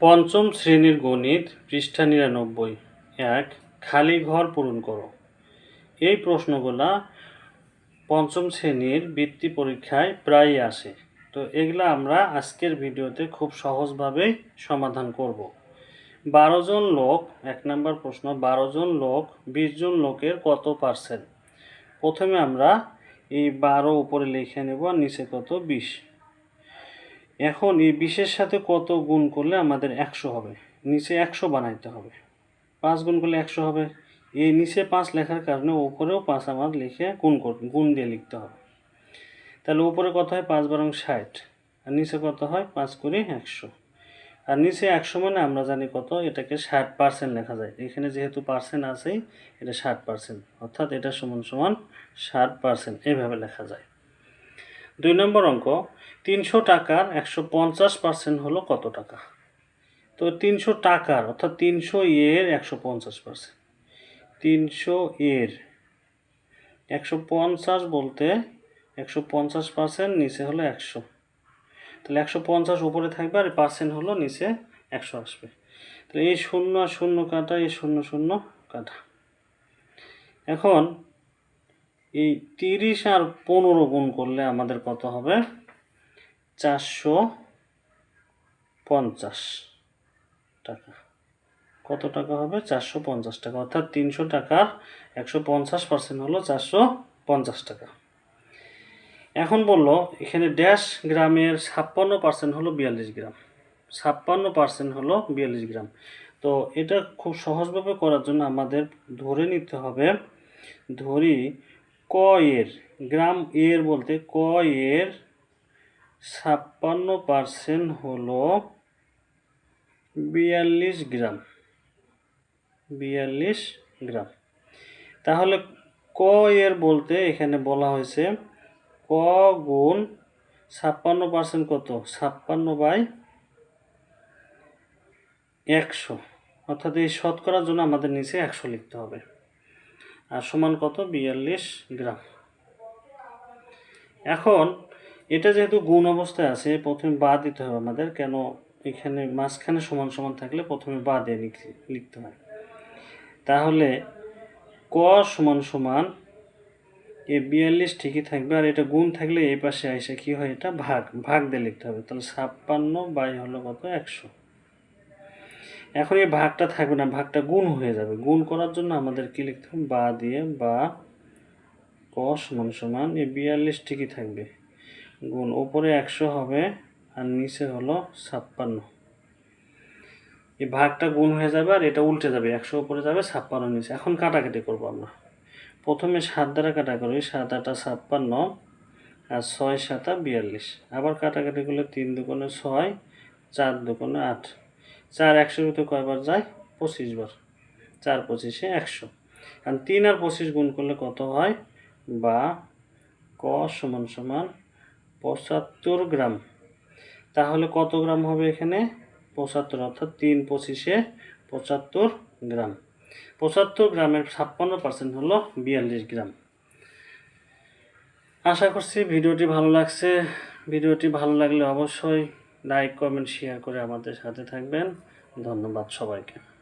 পঞ্চম শ্রেণির গণিত, পৃষ্ঠা নিরানব্বই। এক, খালি ঘর পূরণ করো। এই প্রশ্নগুলা পঞ্চম শ্রেণির বৃত্তি পরীক্ষায় প্রায়ই আসে। তো এগুলা আমরা আজকের ভিডিওতে খুব সহজভাবেই সমাধান করব। বারো জন লোক, এক নম্বর প্রশ্ন, বারো জন লোক, বিশ জন লোকের কত পার্সেন্ট প্রথমে আমরা এই বারো উপরে লিখে নেব, নিচে কত বিশ? এখন এই বিশের সাথে কত গুণ করলে আমাদের একশো হবে? নিচে একশো বানাইতে হবে। পাঁচ গুণ করলে একশো হবে। এই নিচে পাঁচ লেখার কারণে ওপরেও পাঁচ আমার লিখে গুণ কর গুণ দিয়ে লিখতে হবে। তাহলে উপরে কত হয়? পাঁচ বারং ষাট। আর নিচে কত হয়? পাঁচ কুড়ি একশো। আর নিচে একশো মানে আমরা জানি কত? এটাকে ষাট পার্সেন্ট লেখা যায়। এখানে যেহেতু পার্সেন্ট আছেই, এটা ষাট পার্সেন্ট। অর্থাৎ এটা সমান সমান ষাট পার্সেন্ট। এইভাবে লেখা যায়। দুই নম্বর অঙ্ক। তিনশো টাকার একশো পঞ্চাশ পার্সেন্ট হলো কত টাকা? তো তিনশো টাকার, অর্থাৎ তিনশো এর একশো পঞ্চাশ পার্সেন্ট তিনশো এর একশো পঞ্চাশ বলতে একশো পঞ্চাশ পার্সেন্ট নিচে হলো একশো। তাহলে একশো পঞ্চাশ উপরে থাকবে আর পার্সেন্ট হলো নিচে একশো আসবে। তাহলে এই শূন্য আর শূন্য কাটা, এই শূন্য শূন্য কাটা। এখন এই তিরিশ আর পনেরো গুণ করলে আমাদের কত হবে? চারশো পঞ্চাশ টাকা। কত টাকা হবে? চারশো পঞ্চাশ টাকা। অর্থাৎ তিনশো টাকার একশো পঞ্চাশ পার্সেন্ট হলো চারশো পঞ্চাশ টাকা। এখন বলল, এখানে ড্যাশ গ্রামের ছাপ্পান্ন পার্সেন্ট হলো বিয়াল্লিশ গ্রাম। ছাপ্পান্ন পার্সেন্ট হলো বিয়াল্লিশ গ্রাম। তো এটা খুব সহজভাবে করার জন্য আমাদের ধরে নিতে হবে, ধরি ক এর, গ্রাম এর বলতে ক এর ছাপ্পান্ন পার্সেন্ট হলো বিয়াল্লিশ গ্রাম। বিয়াল্লিশ গ্রাম। তাহলে ক এর বলতে এখানে বলা হয়েছে ক গুণ ছাপ্পান্ন পার্সেন্ট কত? ছাপ্পান্ন বাই একশো। অর্থাৎ এই শতকরার জন্য আমাদের নিচে একশো লিখতে হবে। আর সমান কত? বিয়াল্লিশ গ্রাম। এখন এটা যেহেতু গুণ অবস্থায় আছে, প্রথমে বা দিতে হবে আমাদের, কেন এখানে মাঝখানে সমান সমান থাকলে প্রথমে বা দিয়ে লিখ- লিখতে হয়। তাহলে ক সমান সমান এ বিয়াল্লিশ ঠিকই থাকবে, আর এটা গুণ থাকলে এই পাশে এসে কি হয় এটা? ভাগ ভাগ দিয়ে লিখতে হবে, তাহলে ছাপ্পান্ন বাই হলো কত? একশো। এখন এই ভাগটা থাকবে না, ভাগটা গুণ হয়ে যাবে। গুণ করার জন্য আমাদের কি লিখতে হবে? বা দিয়ে বা ক সমান সমান এ বিয়াল্লিশ ঠিকই থাকবে। গুণ ওপরে একশো হবে আর নিচে হলো ছাপ্পান্ন। এই ভাগটা গুণ হয়ে যাবে আর এটা উল্টে যাবে, একশো উপরে যাবে, ছাপ্পান্ন নিচে। এখন কাটাকাটি করব আমরা। প্রথমে সাত দ্বারা কাটা করি, সাত আটা ছাপ্পান্ন আর ছয় সাতা বিয়াল্লিশ। আবার কাটাকাটি করলে তিন দুগুণে ছয়, চার দুগুণে আট। চার একশোর ভিতরে কয়বার যায়? পঁচিশ বার। চার পঁচিশে একশো। কারণ তিন আর পঁচিশ গুণ করলে কত হয়? বা ক সমান সমান পঁচাত্তর গ্রাম। তাহলে কত গ্রাম হবে এখানে? পঁচাত্তর, অর্থাৎ তিন পঁচিশে পঁচাত্তর গ্রাম। পঁচাত্তর গ্রামের ছাপ্পান্ন পার্সেন্ট হলো বিয়াল্লিশ গ্রাম। আশা করছি ভিডিওটি ভালো লাগছে। ভিডিওটি ভালো লাগলে অবশ্যই লাইক, কমেন্ট শেয়ার করে আমাদের সাথে থাকবেন। ধন্যবাদ সবাইকে।